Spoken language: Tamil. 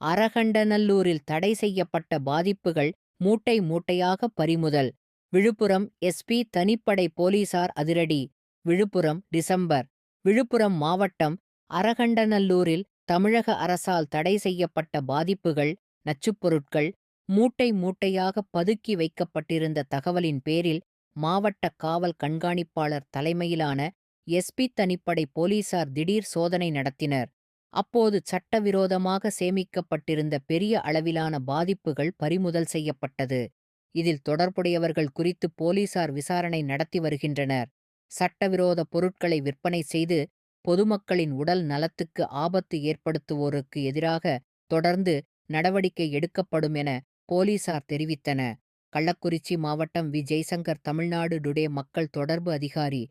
அரகண்டநல்லூரில் தடை செய்யப்பட்ட பாதிப்புகள் மூட்டை மூட்டையாக பறிமுதல். விழுப்புரம் எஸ்பி தனிப்படை போலீசார் அதிரடி. விழுப்புரம் டிசம்பர். விழுப்புரம் மாவட்டம் அரகண்டநல்லூரில் தமிழக அரசால் தடை செய்யப்பட்ட பாதிப்புகள் நச்சுப்பொருட்கள் மூட்டை மூட்டையாக பதுக்கி வைக்கப்பட்டிருந்த தகவலின் பேரில் மாவட்ட காவல் கண்காணிப்பாளர் தலைமையிலான எஸ்பி தனிப்படை போலீசார் திடீர் சோதனை நடத்தினர். அப்போது சட்டவிரோதமாக சேமிக்கப்பட்டிருந்த பெரிய அளவிலான பாதிப்புகள் பறிமுதல் செய்யப்பட்டது. இதில் தொடர்புடையவர்கள் குறித்து போலீசார் விசாரணை நடத்தி வருகின்றனர். சட்டவிரோத பொருட்களை விற்பனை செய்து பொதுமக்களின் உடல் நலத்துக்கு ஆபத்து ஏற்படுத்துவோருக்கு எதிராக தொடர்ந்து நடவடிக்கை எடுக்கப்படும் என போலீசார் தெரிவித்தன கள்ளக்குறிச்சி மாவட்டம் வி. ஜெய்சங்கர் தமிழ்நாடு டுடே மக்கள் தொடர்பு அதிகாரி